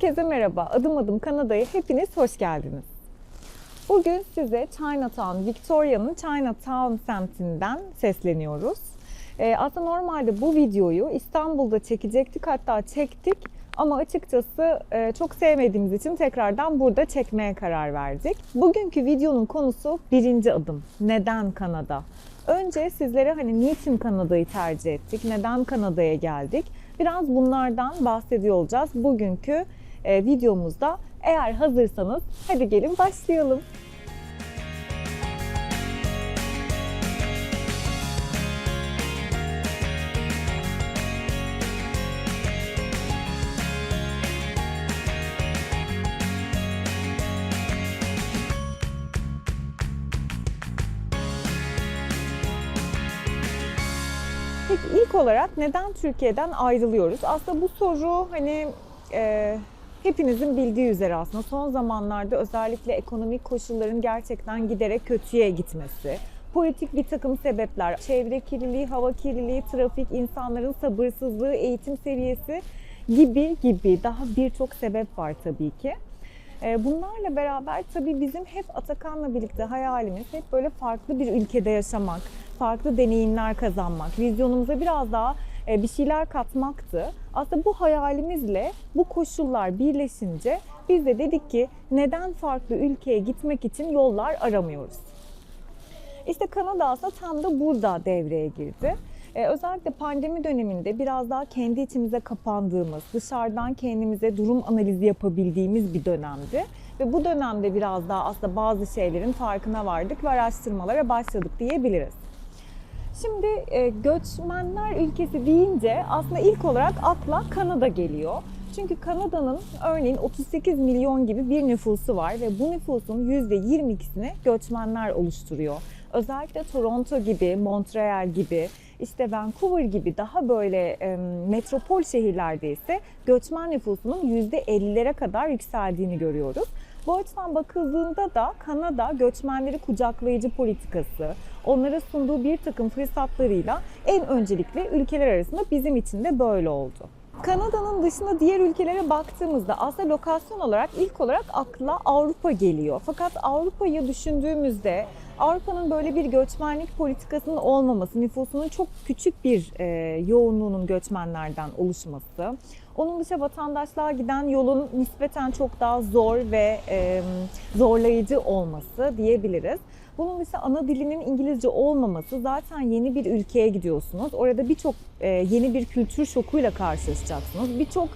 Herkese merhaba. Adım adım Kanada'ya hepiniz hoş geldiniz. Bugün size Chinatown, Victoria'nın Chinatown semtinden sesleniyoruz. Ee, aslında normalde bu videoyu İstanbul'da çekecektik hatta çektik ama açıkçası e, çok sevmediğimiz için tekrardan burada çekmeye karar verdik. Bugünkü videonun konusu birinci adım. Neden Kanada? Önce sizlere hani niçin Kanada'yı tercih ettik, neden Kanada'ya geldik? Biraz bunlardan bahsediyor olacağız bugünkü videomuzda. Eğer hazırsanız hadi gelin başlayalım. Peki ilk olarak neden Türkiye'den ayrılıyoruz? Aslında bu soru hani e, hepinizin bildiği üzere aslında son zamanlarda özellikle ekonomik koşulların gerçekten giderek kötüye gitmesi, politik bir takım sebepler, çevre kirliliği, hava kirliliği, trafik, insanların sabırsızlığı, eğitim seviyesi gibi gibi daha birçok sebep var tabii ki. E, Bunlarla beraber tabii bizim hep Atakan'la birlikte hayalimiz hep böyle farklı bir ülkede yaşamak, farklı deneyimler kazanmak, vizyonumuza biraz daha bir şeyler katmaktı. Aslında bu hayalimizle bu koşullar birleşince biz de dedik ki neden farklı ülkeye gitmek için yollar aramıyoruz? İşte Kanada aslında tam da burada devreye girdi. Ee, özellikle pandemi döneminde biraz daha kendi içimize kapandığımız, dışarıdan kendimize durum analizi yapabildiğimiz bir dönemdi. Ve bu dönemde biraz daha aslında bazı şeylerin farkına vardık ve araştırmalara başladık diyebiliriz. Şimdi e, göçmenler ülkesi deyince aslında ilk olarak akla Kanada geliyor. Çünkü Kanada'nın örneğin 38 milyon gibi bir nüfusu var ve bu nüfusun %22'sini göçmenler oluşturuyor. Özellikle Toronto gibi, Montreal gibi, işte Vancouver gibi daha böyle e, metropol şehirlerde ise göçmen nüfusunun %50'lere kadar yükseldiğini görüyoruz. Bu açıdan bakıldığında da Kanada göçmenleri kucaklayıcı politikası, onlara sunduğu bir takım fırsatlarıyla en öncelikli ülkeler arasında bizim için de böyle oldu. Kanada'nın dışında diğer ülkelere baktığımızda aslında lokasyon olarak ilk olarak akla Avrupa geliyor. Fakat Avrupa'yı düşündüğümüzde Avrupa'nın böyle bir göçmenlik politikasının olmaması, nüfusunun çok küçük bir e, yoğunluğunun göçmenlerden oluşması, onun dışında vatandaşlığa giden yolun nispeten çok daha zor ve e, zorlayıcı olması diyebiliriz. Bunun dışında ana dilinin İngilizce olmaması zaten yeni bir ülkeye gidiyorsunuz. Orada birçok e, yeni bir kültür şokuyla karşılaşacaksınız. Birçok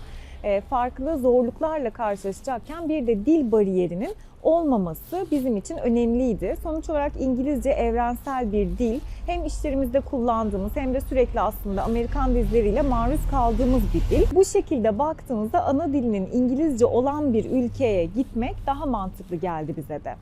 farklı zorluklarla karşılaşacakken bir de dil bariyerinin olmaması bizim için önemliydi. Sonuç olarak İngilizce evrensel bir dil. Hem işlerimizde kullandığımız hem de sürekli aslında Amerikan dizileriyle maruz kaldığımız bir dil. Bu şekilde baktığımızda ana dilinin İngilizce olan bir ülkeye gitmek daha mantıklı geldi bize de.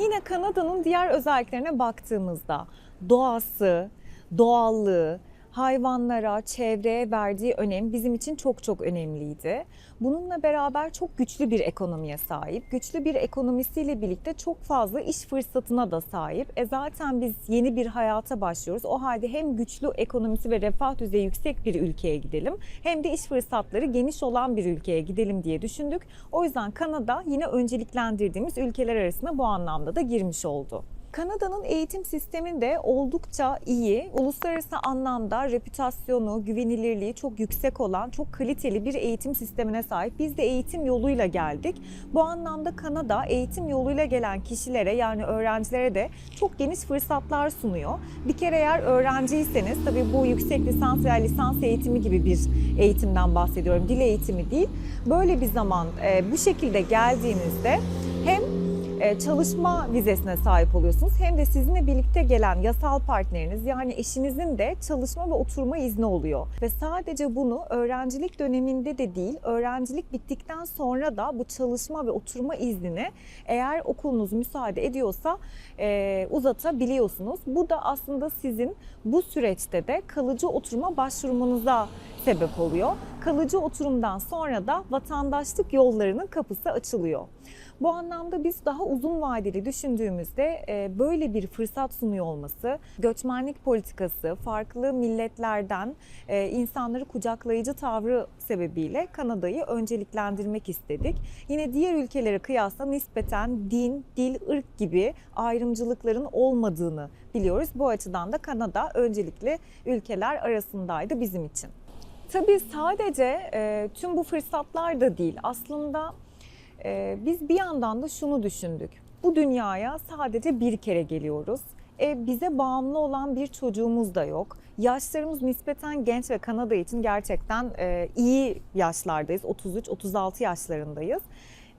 Yine Kanada'nın diğer özelliklerine baktığımızda doğası, doğallığı, hayvanlara, çevreye verdiği önem bizim için çok çok önemliydi. Bununla beraber çok güçlü bir ekonomiye sahip. Güçlü bir ekonomisiyle birlikte çok fazla iş fırsatına da sahip. E zaten biz yeni bir hayata başlıyoruz. O halde hem güçlü ekonomisi ve refah düzeyi yüksek bir ülkeye gidelim hem de iş fırsatları geniş olan bir ülkeye gidelim diye düşündük. O yüzden Kanada yine önceliklendirdiğimiz ülkeler arasında bu anlamda da girmiş oldu. Kanada'nın eğitim sistemi de oldukça iyi. Uluslararası anlamda reputasyonu, güvenilirliği çok yüksek olan, çok kaliteli bir eğitim sistemine sahip. Biz de eğitim yoluyla geldik. Bu anlamda Kanada eğitim yoluyla gelen kişilere yani öğrencilere de çok geniş fırsatlar sunuyor. Bir kere eğer öğrenciyseniz tabii bu yüksek lisans veya lisans eğitimi gibi bir eğitimden bahsediyorum. Dil eğitimi değil. Böyle bir zaman e, bu şekilde geldiğinizde hem çalışma vizesine sahip oluyorsunuz. Hem de sizinle birlikte gelen yasal partneriniz yani eşinizin de çalışma ve oturma izni oluyor. Ve sadece bunu öğrencilik döneminde de değil, öğrencilik bittikten sonra da bu çalışma ve oturma iznini eğer okulunuz müsaade ediyorsa e, uzatabiliyorsunuz. Bu da aslında sizin bu süreçte de kalıcı oturuma başvurmanıza sebep oluyor. Kalıcı oturumdan sonra da vatandaşlık yollarının kapısı açılıyor. Bu anlamda biz daha uzun vadeli düşündüğümüzde e, böyle bir fırsat sunuyor olması, göçmenlik politikası, farklı milletlerden e, insanları kucaklayıcı tavrı sebebiyle Kanada'yı önceliklendirmek istedik. Yine diğer ülkelere kıyasla nispeten din, dil, ırk gibi ayrımcılıkların olmadığını biliyoruz. Bu açıdan da Kanada öncelikli ülkeler arasındaydı bizim için. Tabii sadece e, tüm bu fırsatlar da değil. Aslında e, biz bir yandan da şunu düşündük. Bu dünyaya sadece bir kere geliyoruz. E, bize bağımlı olan bir çocuğumuz da yok. Yaşlarımız nispeten genç ve Kanada için gerçekten e, iyi yaşlardayız. 33-36 yaşlarındayız.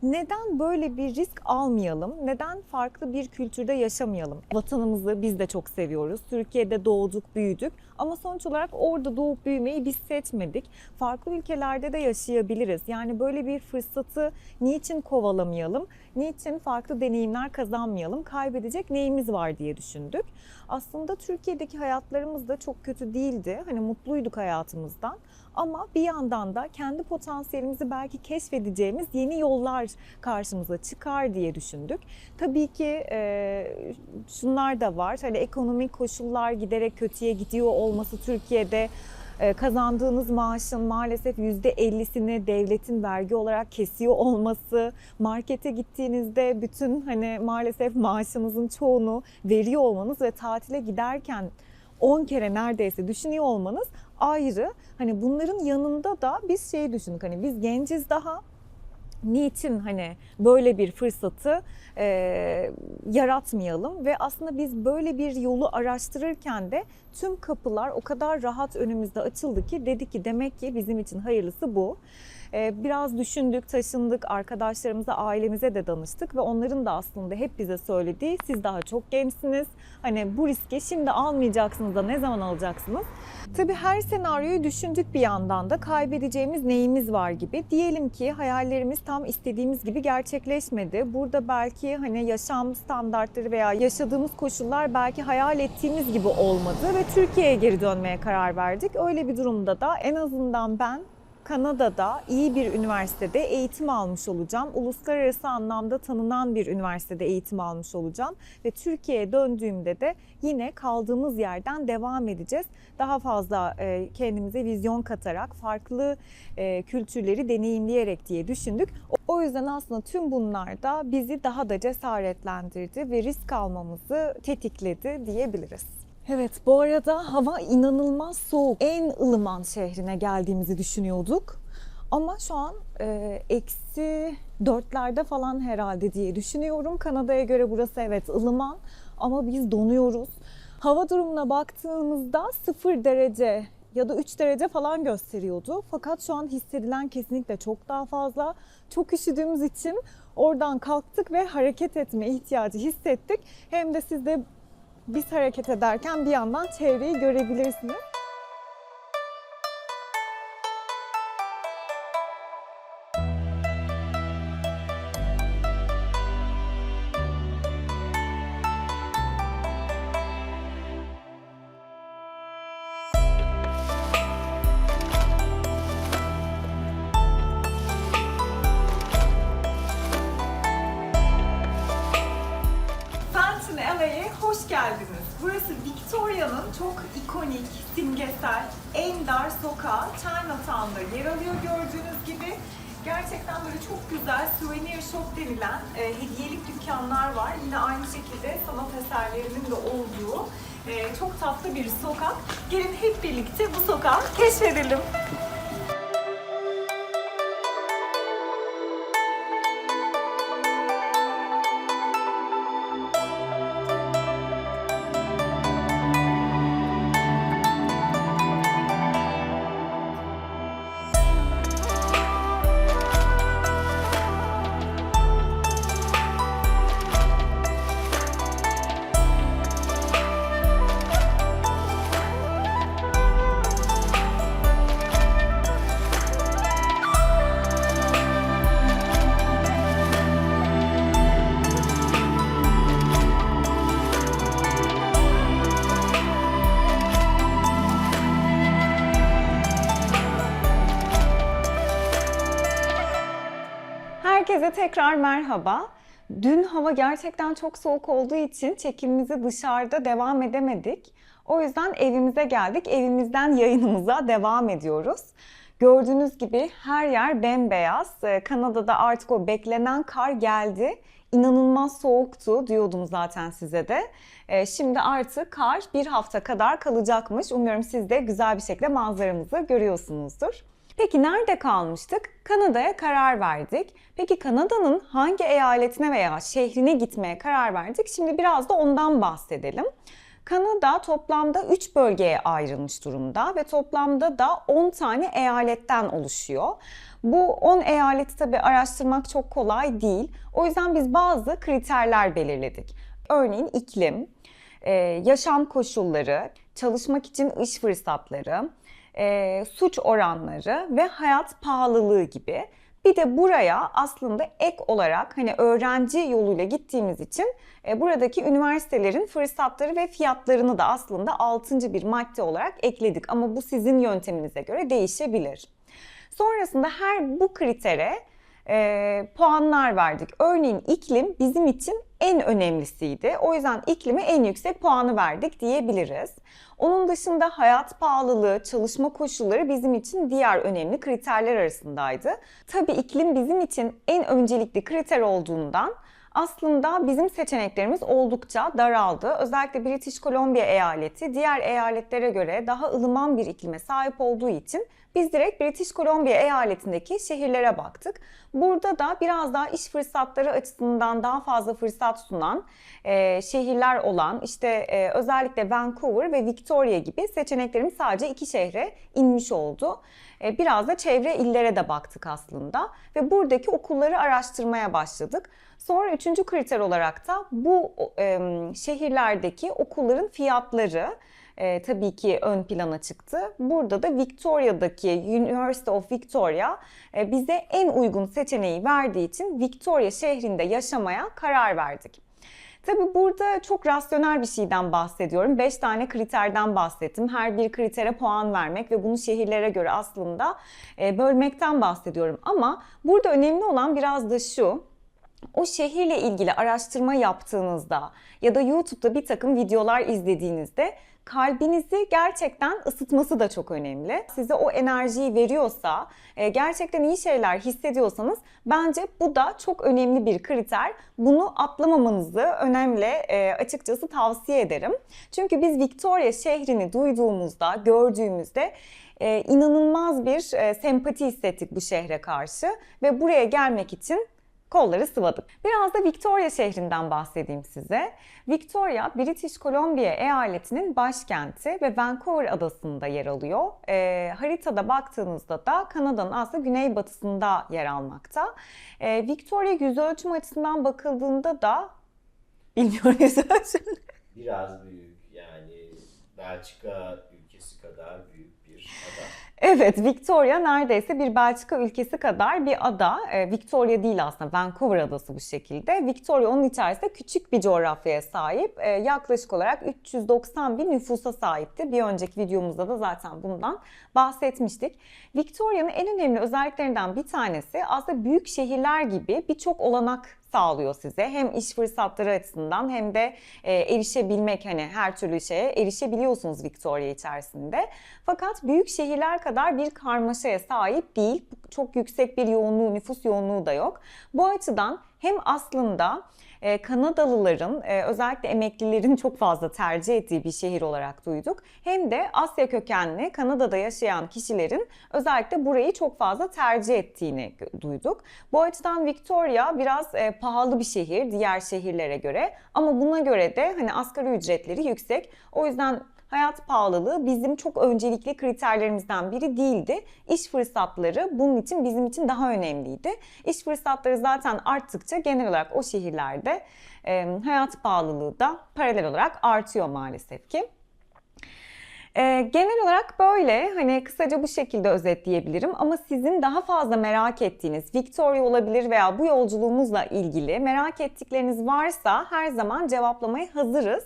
Neden böyle bir risk almayalım? Neden farklı bir kültürde yaşamayalım? Vatanımızı biz de çok seviyoruz. Türkiye'de doğduk, büyüdük ama sonuç olarak orada doğup büyümeyi biz seçmedik. Farklı ülkelerde de yaşayabiliriz. Yani böyle bir fırsatı niçin kovalamayalım? Niçin farklı deneyimler kazanmayalım? Kaybedecek neyimiz var diye düşündük. Aslında Türkiye'deki hayatlarımız da çok kötü değildi. Hani mutluyduk hayatımızdan. Ama bir yandan da kendi potansiyelimizi belki keşfedeceğimiz yeni yollar karşımıza çıkar diye düşündük. Tabii ki e, şunlar da var. Hani ekonomik koşullar giderek kötüye gidiyor olması Türkiye'de e, kazandığınız maaşın maalesef %50'sini devletin vergi olarak kesiyor olması, markete gittiğinizde bütün hani maalesef maaşınızın çoğunu veriyor olmanız ve tatile giderken 10 kere neredeyse düşünüyor olmanız ayrı. Hani bunların yanında da biz şey düşündük hani biz genciz daha niçin hani böyle bir fırsatı e, yaratmayalım ve aslında biz böyle bir yolu araştırırken de tüm kapılar o kadar rahat önümüzde açıldı ki dedik ki demek ki bizim için hayırlısı bu. E, biraz düşündük, taşındık, arkadaşlarımıza, ailemize de danıştık ve onların da aslında hep bize söylediği siz daha çok gençsiniz. Hani bu riski şimdi almayacaksınız da ne zaman alacaksınız? Tabii her senaryoyu düşündük bir yandan da kaybedeceğimiz neyimiz var gibi. Diyelim ki hayallerimiz tam istediğimiz gibi gerçekleşmedi. Burada belki hani yaşam standartları veya yaşadığımız koşullar belki hayal ettiğimiz gibi olmadı ve Türkiye'ye geri dönmeye karar verdik. Öyle bir durumda da en azından ben Kanada'da iyi bir üniversitede eğitim almış olacağım. Uluslararası anlamda tanınan bir üniversitede eğitim almış olacağım. Ve Türkiye'ye döndüğümde de yine kaldığımız yerden devam edeceğiz. Daha fazla e, kendimize vizyon katarak, farklı e, kültürleri deneyimleyerek diye düşündük. O yüzden aslında tüm bunlar da bizi daha da cesaretlendirdi ve risk almamızı tetikledi diyebiliriz. Evet bu arada hava inanılmaz soğuk. En ılıman şehrine geldiğimizi düşünüyorduk. Ama şu an e, eksi dörtlerde falan herhalde diye düşünüyorum. Kanada'ya göre burası evet ılıman ama biz donuyoruz. Hava durumuna baktığımızda 0 derece ya da 3 derece falan gösteriyordu. Fakat şu an hissedilen kesinlikle çok daha fazla. Çok üşüdüğümüz için oradan kalktık ve hareket etme ihtiyacı hissettik. Hem de siz de biz hareket ederken bir yandan çevreyi görebilirsiniz. Geldiniz. Burası Victoria'nın çok ikonik, simgesel, en dar sokağı Chinatown'da yer alıyor gördüğünüz gibi. Gerçekten böyle çok güzel souvenir shop denilen e, hediyelik dükkanlar var. Yine aynı şekilde sanat eserlerinin de olduğu e, çok tatlı bir sokak. Gelin hep birlikte bu sokağı keşfedelim. Herkese tekrar merhaba. Dün hava gerçekten çok soğuk olduğu için çekimimizi dışarıda devam edemedik. O yüzden evimize geldik. Evimizden yayınımıza devam ediyoruz. Gördüğünüz gibi her yer bembeyaz. Ee, Kanada'da artık o beklenen kar geldi. İnanılmaz soğuktu diyordum zaten size de. Ee, Şimdi artık kar bir hafta kadar kalacakmış. Umuyorum siz de güzel bir şekilde manzaramızı görüyorsunuzdur. Peki nerede kalmıştık? Kanada'ya karar verdik. Peki Kanada'nın hangi eyaletine veya şehrine gitmeye karar verdik? Şimdi biraz da ondan bahsedelim. Kanada toplamda 3 bölgeye ayrılmış durumda ve toplamda da 10 tane eyaletten oluşuyor. Bu 10 eyaleti tabii araştırmak çok kolay değil. O yüzden biz bazı kriterler belirledik. Örneğin iklim, yaşam koşulları, çalışmak için iş fırsatları, e, suç oranları ve hayat pahalılığı gibi. Bir de buraya aslında ek olarak hani öğrenci yoluyla gittiğimiz için e, buradaki üniversitelerin fırsatları ve fiyatlarını da aslında 6. bir madde olarak ekledik. Ama bu sizin yönteminize göre değişebilir. Sonrasında her bu kritere e, puanlar verdik. Örneğin iklim bizim için en önemlisiydi. O yüzden iklime en yüksek puanı verdik diyebiliriz. Onun dışında hayat pahalılığı, çalışma koşulları bizim için diğer önemli kriterler arasındaydı. Tabii iklim bizim için en öncelikli kriter olduğundan aslında bizim seçeneklerimiz oldukça daraldı. Özellikle British Columbia eyaleti diğer eyaletlere göre daha ılıman bir iklime sahip olduğu için biz direkt British Columbia eyaletindeki şehirlere baktık. Burada da biraz daha iş fırsatları açısından daha fazla fırsat sunan e, şehirler olan işte e, özellikle Vancouver ve Victoria gibi seçeneklerimiz sadece iki şehre inmiş oldu. E, biraz da çevre illere de baktık aslında ve buradaki okulları araştırmaya başladık. Sonra üçüncü kriter olarak da bu e, şehirlerdeki okulların fiyatları e, tabii ki ön plana çıktı. Burada da Victoria'daki University of Victoria e, bize en uygun seçeneği verdiği için Victoria şehrinde yaşamaya karar verdik. Tabii burada çok rasyonel bir şeyden bahsediyorum. 5 tane kriterden bahsettim. Her bir kritere puan vermek ve bunu şehirlere göre aslında e, bölmekten bahsediyorum. Ama burada önemli olan biraz da şu o şehirle ilgili araştırma yaptığınızda ya da YouTube'da bir takım videolar izlediğinizde kalbinizi gerçekten ısıtması da çok önemli. Size o enerjiyi veriyorsa, e, gerçekten iyi şeyler hissediyorsanız bence bu da çok önemli bir kriter. Bunu atlamamanızı önemli e, açıkçası tavsiye ederim. Çünkü biz Victoria şehrini duyduğumuzda, gördüğümüzde e, inanılmaz bir sempati hissettik bu şehre karşı ve buraya gelmek için kolları sıvadık. Biraz da Victoria şehrinden bahsedeyim size. Victoria, British Columbia eyaletinin başkenti ve Vancouver adasında yer alıyor. E, haritada baktığınızda da Kanada'nın aslında güneybatısında yer almakta. E, Victoria yüz ölçümü açısından bakıldığında da bilmiyorum yüz ölçümü. Biraz büyük yani Belçika ülkesi kadar büyük bir ada. Evet, Victoria neredeyse bir Belçika ülkesi kadar bir ada. Ee, Victoria değil aslında, Vancouver adası bu şekilde. Victoria onun içerisinde küçük bir coğrafyaya sahip. Ee, yaklaşık olarak 390 bin nüfusa sahipti. Bir önceki videomuzda da zaten bundan bahsetmiştik. Victoria'nın en önemli özelliklerinden bir tanesi aslında büyük şehirler gibi birçok olanak sağlıyor size. Hem iş fırsatları açısından hem de e, erişebilmek hani her türlü şeye erişebiliyorsunuz Victoria içerisinde. Fakat büyük şehirler kadar bir karmaşaya sahip değil. Çok yüksek bir yoğunluğu, nüfus yoğunluğu da yok. Bu açıdan hem aslında e, Kanadalıların e, özellikle emeklilerin çok fazla tercih ettiği bir şehir olarak duyduk. Hem de Asya kökenli Kanada'da yaşayan kişilerin özellikle burayı çok fazla tercih ettiğini duyduk. Bu açıdan Victoria biraz e, pahalı bir şehir diğer şehirlere göre ama buna göre de hani asgari ücretleri yüksek. O yüzden hayat pahalılığı bizim çok öncelikli kriterlerimizden biri değildi. İş fırsatları bunun için bizim için daha önemliydi. İş fırsatları zaten arttıkça genel olarak o şehirlerde hayat pahalılığı da paralel olarak artıyor maalesef ki. Ee, genel olarak böyle hani kısaca bu şekilde özetleyebilirim ama sizin daha fazla merak ettiğiniz Victoria olabilir veya bu yolculuğumuzla ilgili merak ettikleriniz varsa her zaman cevaplamaya hazırız.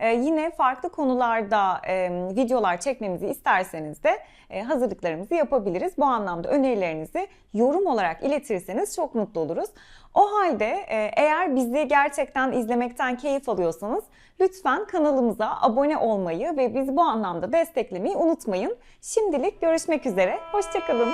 Ee, yine farklı konularda e, videolar çekmemizi isterseniz de e, hazırlıklarımızı yapabiliriz. Bu anlamda önerilerinizi yorum olarak iletirseniz çok mutlu oluruz. O halde e, eğer bizi gerçekten izlemekten keyif alıyorsanız lütfen kanalımıza abone olmayı ve bizi bu anlamda desteklemeyi unutmayın. Şimdilik görüşmek üzere. Hoşçakalın.